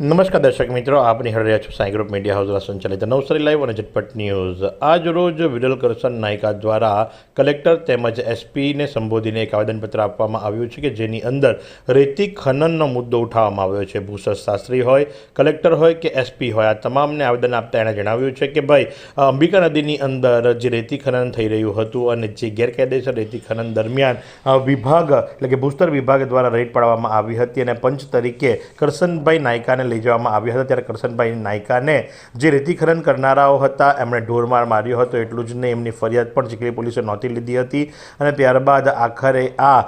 નમસ્કાર દર્શક મિત્રો, આપ નિહાળી રહ્યા છો સાંઈ ગ્રુપ મીડિયા હાઉસ દ્વારા સંચાલિત નવસારી લાઈવ અને ઝટપટ ન્યૂઝ. આજ રોજ વિરલ કરસન નાયકા દ્વારા કલેક્ટર તેમજ એસપીને સંબોધીને એક આવેદનપત્ર આપવામાં આવ્યું છે કે જેની અંદર રેતી ખનનનો મુદ્દો ઉઠાવવામાં આવ્યો છે. ભૂષણ શાસ્ત્રી હોય, કલેક્ટર હોય કે એસપી હોય, આ તમામને આવેદન આપતા એણે જણાવ્યું છે કે ભાઈ અંબિકા નદીની અંદર જે રેતી ખનન થઈ રહ્યું હતું અને જે ગેરકાયદેસર રેતી ખનન દરમિયાન વિભાગ, એટલે કે ભૂસ્તર વિભાગ દ્વારા રેડ પાડવામાં આવી હતી અને પંચ તરીકે કરસનભાઈ નાયકાને લઈ જવામાં આવ્યા હતા ત્યારે કરશનભાઈ નાયકાને જે રેતીખરણ કરનારાઓ હતા, એમણે ઢોરમાર માર્યો હતો. એટલું જ નહીં, એમની ફરિયાદ પણ ચીખલી પોલીસે નહોતી લીધી હતી. અને ત્યારબાદ આખરે આ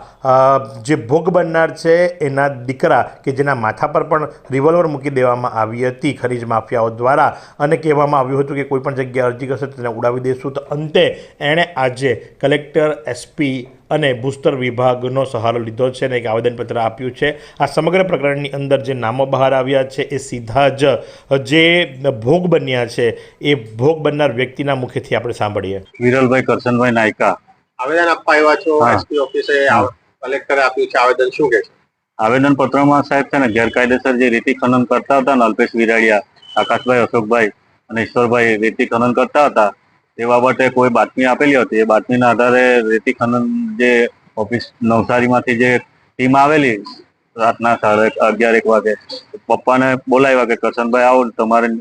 જે ભોગ બનનાર છે, એના દીકરા કે જેના માથા પર પણ રિવોલ્વર મૂકી દેવામાં આવી હતી ખરીજ માફિયાઓ દ્વારા. અને કહેવામાં આવ્યું હતું કે કોઈ પણ જગ્યાએ અરજી કરશે તેને ઉડાવી દઈશું તો અંતે એણે આજે કલેક્ટર, એસપી અને ભૂસ્તર વિભાગનો સહારો લીધો છે અને એક આવેદનપત્ર આપ્યું છે. આ સમગ્ર પ્રકરણની અંદર જે નામો બહાર આવ્યા છે એ સીધા જ જે ભોગ બન્યા છે એ ભોગ બનનાર વ્યક્તિના મુખેથી આપણે સાંભળીએ. વિરલભાઈ કરશનભાઈ નાયકા. આવેદન આપવા આવ્યા છો? એસપી ઓફિસે કલેક્ટરે આપ્યું છે. આવેદન શું કે છે? આવેદન પત્રમાં સાહેબ છે ને ગેરકાયદેસર જે રેતી ખનન કરતા હતા ને અલ્પેશ વિરાડિયા આકાશભાઈ અશોકભાઈ અને ઈશ્વરભાઈ રેતી ખનન કરતા હતા તે બાબતે કોઈ બાતમી આપેલી હતી? એ બાતમીના આધારે રેતી ખનન જે ઓફિસ નવસારીમાંથી જે ટીમ આવેલી, રાતના સાડા અગિયાર એક વાગે, પપ્પાને બોલાવ્યા કે, કરશનભાઈ, આવો, તમારે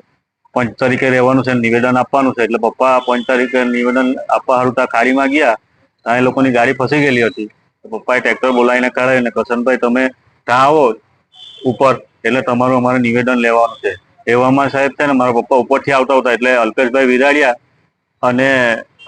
પંચ તરીકે રહેવાનું છે, નિવેદન આપવાનું છે. એટલે પપ્પા પંચ તરીકે નિવેદન આપવા હારું ત્યાં ખાડીમાં ગયા, ત્યાં એ લોકોની ગાડી ફસી ગયેલી હતી. પપ્પાએ ટ્રેક્ટર બોલાવીને ને, કરશનભાઈ, તમે ત્યાં આવો ઉપર, એટલે તમારું અમારે નિવેદન લેવાનું છે. એવામાં સાહેબ છે ને, મારા પપ્પા ઉપરથી આવતા હતા એટલે અલ્પેશભાઈ વિરાડિયા અને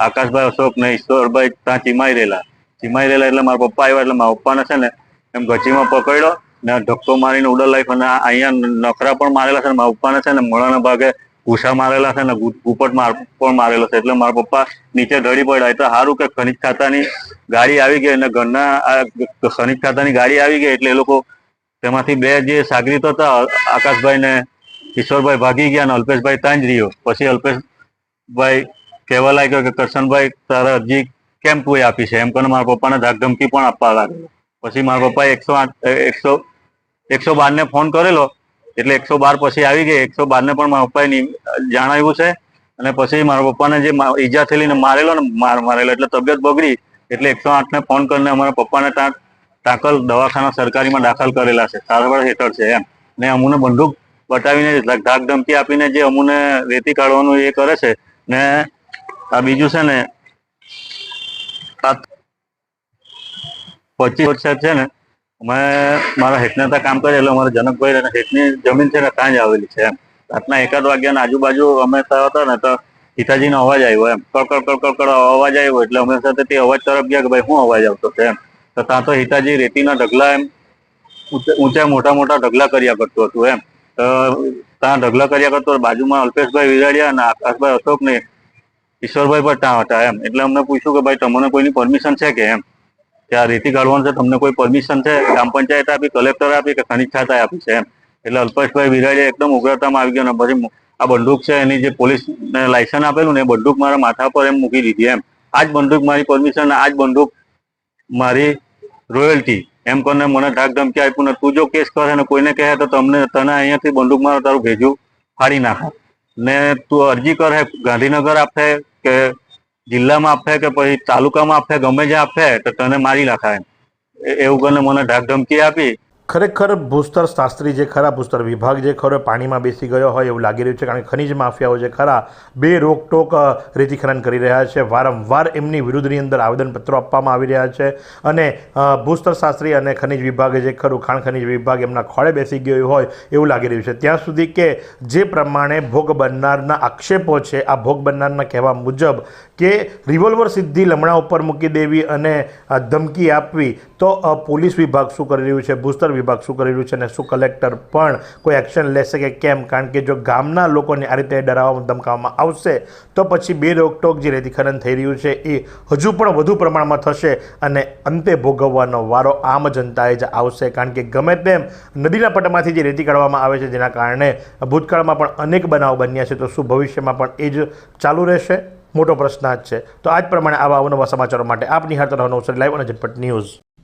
આકાશભાઈ અશોક ને ઈશ્વરભાઈ ત્યાં ચીમાઈ રહેલા ચીમાઈ રહેલા એટલે મારા પપ્પા આવ્યા એટલે મારા પપ્પાને છે ને એમ ગચીમાં પકડ્યો ને ધક્કો મારીને ઉડર લાઈફ અને અહીંયા નખરા પણ મારેલા છે ને મારા પપ્પાને છે ને મળાના ભાગે ઘૂસા મારેલા છે ને ગુપટ માર, પણ મારેલો છે એટલે મારા પપ્પા નીચે ઢળી પડ્યા. એટલે સારું કે ખનિજ ખાતાની ગાડી આવી ગઈ અને ઘરના ખનિજ ખાતાની ગાડી આવી ગઈ એટલે એ લોકો તેમાંથી બે જે સાગરીતો હતા, આકાશભાઈ ને ઈશ્વરભાઈ ભાગી ગયા અને અલ્પેશભાઈ ત્યાં જ રહ્યો. પછી અલ્પેશભાઈ કહેવા લાગ્યો કે કરશનભાઈ તારા અરજી કેમ તું આપી છે? એમ કરીને મારા પપ્પાને ધાક ધમકી પણ આપવા લાગેલો પછી મારા પપ્પાએ એકસો આઠ એકસો એકસો બારને ફોન કરેલો. એટલે એકસો બાર પછી આવી ગઈ. એકસો બારને પણ મારા પપ્પાએ જણાવ્યું છે. અને પછી મારા પપ્પાને જે ઈજા થયેલી ને મારેલો ને માર, મારેલો, એટલે તબિયત બગડી. એટલે એકસો આઠ ને ફોન કરીને અમારા પપ્પાને ત્યાં દાખલ દવાખાના સરકારીમાં દાખલ કરેલા છે. સારવાર હેઠળ છે એમ. ને અમુને બંદૂક બતાવીને ધાક ધમકી આપીને જે અમુને રેતી કાઢવાનું એ કરે છે ને આ બીજું છે ને, આ પચીસ વર્ષ છે ને, અમે મારા હેઠને ત્યાં કામ કરીએ એટલે અમારા જનકભાઈ અને હેઠની જમીન છે ને, ત્યાં જ આવેલી છે એમ. રાતના એકાદ વાગ્યાના આજુબાજુ અમે થયા હતા ને, તો પિતાજીનો અવાજ આવ્યો એમ. કડકડ કડકડ કડ અવાજ આવ્યો, એટલે અમે સાથે તે અવાજ તરફ ગયા કે ભાઈ શું અવાજ આવતો છે એમ. તો ત્યાં તો હિતાજી રેતીના ઢગલા એમ, ઊંચા મોટા મોટા ઢગલા કર્યા કરતું હતું એમ. તો ત્યાં ઢગલા કર્યા કરતો બાજુમાં અલ્પેશભાઈ વિરાડિયા અને આકાશભાઈ અશોક ને ઈશ્વરભાઈ પણ ત્યાં હતા એમ. એટલે અમને પૂછ્યું કે ભાઈ, તમને કોઈની પરમિશન છે કે એમ? કે આ રેતી કાઢવાનું છે, તમને કોઈ પરમિશન છે? ગ્રામ પંચાયત આપી કલેક્ટર આપી કે ખનિજ ખાતા આપી છે એમ? એટલે અલ્પેશભાઈ વિરાડિયા એકદમ ઉગ્રતામાં આવી ગયો ને પછી આ બંદૂક છે એની જે પોલીસ લાયસન્સ આપેલું ને એ બંદૂક મારા માથા પર એમ મૂકી દીધી એમ. આ જ બંદૂક મારી પરમિશન આ જ બંદૂક મારી રોયલ્ટી એમ કરીને મને ઢાક ધમકી આપ્યું ને તું જો કેસ કરે ને કોઈને કહે તો તમને, તને અહીંયાથી બંદૂક મારો તારું ભેજું ફાડી નાખે. ને તું અરજી કરે ગાંધીનગર આપે કે જિલ્લામાં આપે કે પછી તાલુકામાં આપે, ગમે જ્યાં આપે, તો તને મારી નાખાય એવું કરીને મને ધાક ધમકી આપી ખરેખર ભૂસ્તર શાસ્ત્રી જે ખરા, ભૂસ્તર વિભાગ જે ખરો, પાણીમાં બેસી ગયો હોય એવું લાગી રહ્યું છે કારણ કે ખનિજ માફિયાઓ જે ખરા, બે રોકટોક રેતી કરી રહ્યા છે. વારંવાર એમની વિરુદ્ધની અંદર આવેદનપત્રો આપવામાં આવી રહ્યા છે અને ભૂસ્તર શાસ્ત્રી અને ખનિજ વિભાગે જે ખરું, ખાણ ખનિજ વિભાગ એમના ખોળે બેસી ગયું હોય એવું લાગી રહ્યું છે. ત્યાં સુધી કે જે પ્રમાણે ભોગ બનનારના આક્ષેપો છે, આ ભોગ બનનારના કહેવા મુજબ કે રિવોલ્વર સીધી લમણા ઉપર મૂકી દેવી અને ધમકી આપવી, તો પોલીસ વિભાગ શું કરી રહ્યું છે? ભૂસ્તર વિભાગ શું કરી રહ્યું છે અને શું કલેક્ટર પણ કોઈ એક્શન લેશે કે કેમ? કારણ કે જો ગામના લોકોને આ રીતે ડરાવવામાં ધમકાવવામાં આવશે, તો પછી બે રોકટોક જે રેતી ખનન થઈ રહ્યું છે, એ હજુ પણ વધુ પ્રમાણમાં થશે અને અંતે ભોગવવાનો વારો આમ જનતાએ જ આવશે. કારણ કે ગમે તેમ નદીના પટમાંથી જે રેતી કાઢવામાં આવે છે, જેના કારણે ભૂતકાળમાં પણ અનેક બનાવ બન્યા છે, તો શું ભવિષ્યમાં પણ એ જ ચાલુ રહેશે? મોટો પ્રશ્ન જ છે. તો આજ પ્રમાણે આવા અવનવા સમાચારો માટે આપ નિહાળતા રહો નવસારી લાઈવ અને ઝટપટ ન્યૂઝ.